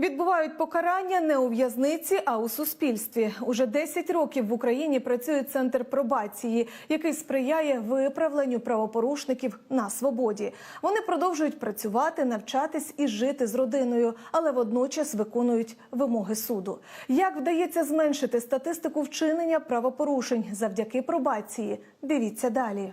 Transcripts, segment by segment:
Відбувають покарання не у в'язниці, а у суспільстві. Уже 10 років в Україні працює центр пробації, який сприяє виправленню правопорушників на свободі. Вони продовжують працювати, навчатись і жити з родиною, але водночас виконують вимоги суду. Як вдається зменшити статистику вчинення правопорушень завдяки пробації? Дивіться далі.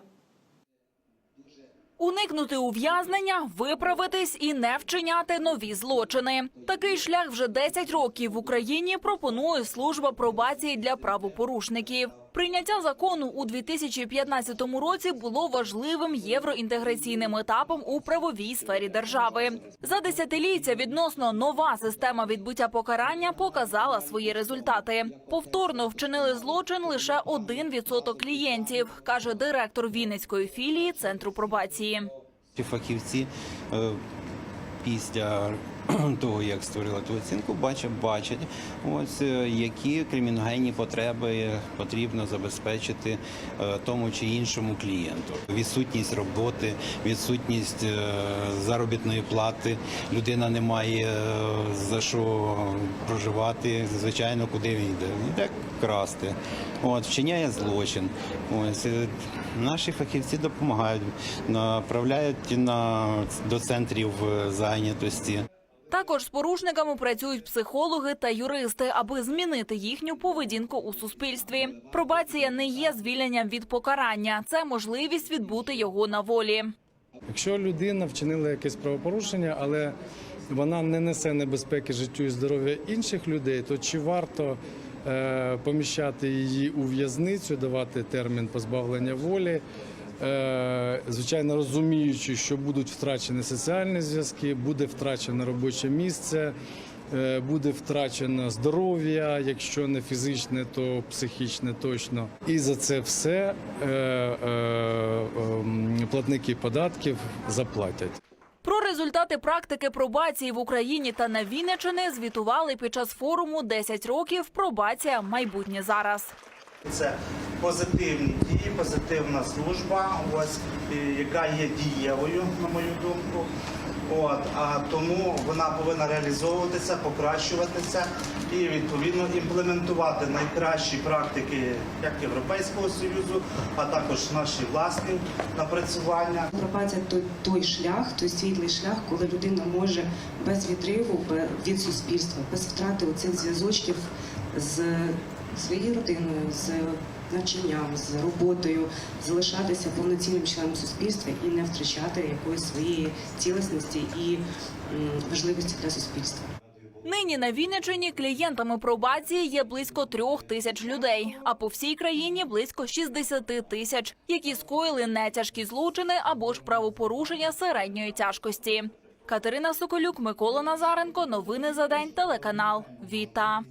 Уникнути ув'язнення, виправитись і не вчиняти нові злочини. Такий шлях вже 10 років в Україні пропонує служба пробації для правопорушників. Прийняття закону у 2015 році було важливим євроінтеграційним етапом у правовій сфері держави. За десятиліття відносно нова система відбуття покарання показала свої результати. Повторно вчинили злочин лише 1% клієнтів, каже директор Вінницької філії центру пробації. Фахівці е, після того, як створили ту оцінку, бачать, бачать ось е, які криміногенні потреби потрібно забезпечити е, тому чи іншому клієнту. Відсутність роботи, відсутність е, заробітної плати. Людина не має за що проживати. Звичайно, куди він йде? Йде красти. От вчиняє злочин. Ось наші фахівці допомагають, направляють на до центрів зайнятості. Також з порушниками працюють психологи та юристи, аби змінити їхню поведінку у суспільстві. Пробація не є звільненням від покарання, це можливість відбути його на волі. Якщо людина вчинила якесь правопорушення, але вона не несе небезпеки життю і здоров'я інших людей, то чи варто е, поміщати її у в'язницю, давати термін позбавлення волі? Е, звичайно, розуміючи, що будуть втрачені соціальні зв'язки, буде втрачено робоче місце, е, буде втрачено здоров'я, якщо не фізичне, то психічне точно. І за це все е, е, ем, платники податків заплатять. Про результати практики пробації в Україні та на Вінниччині звітували під час форуму «10 років. Пробація. Майбутнє зараз. Це позитивні дії, позитивна служба, ось яка є дієвою, на мою думку. От а тому вона повинна реалізовуватися, покращуватися і відповідно імплементувати найкращі практики як Європейського союзу, а також наші власні напрацювання. Пробація той, той шлях, той світлий шлях, коли людина може без відриву від суспільства, без втрати оцих зв'язочків з своєю родиною, з навчанням, з роботою, залишатися повноцінним членом суспільства і не втрачати якоїсь своєї цілісності і важливості для суспільства. Нині на Вінниччині клієнтами пробації є близько трьох тисяч людей, а по всій країні близько 60 тисяч, які скоїли нетяжкі злочини або ж правопорушення середньої тяжкості. Катерина Соколюк, Микола Назаренко. Новини за день. Телеканал Віта.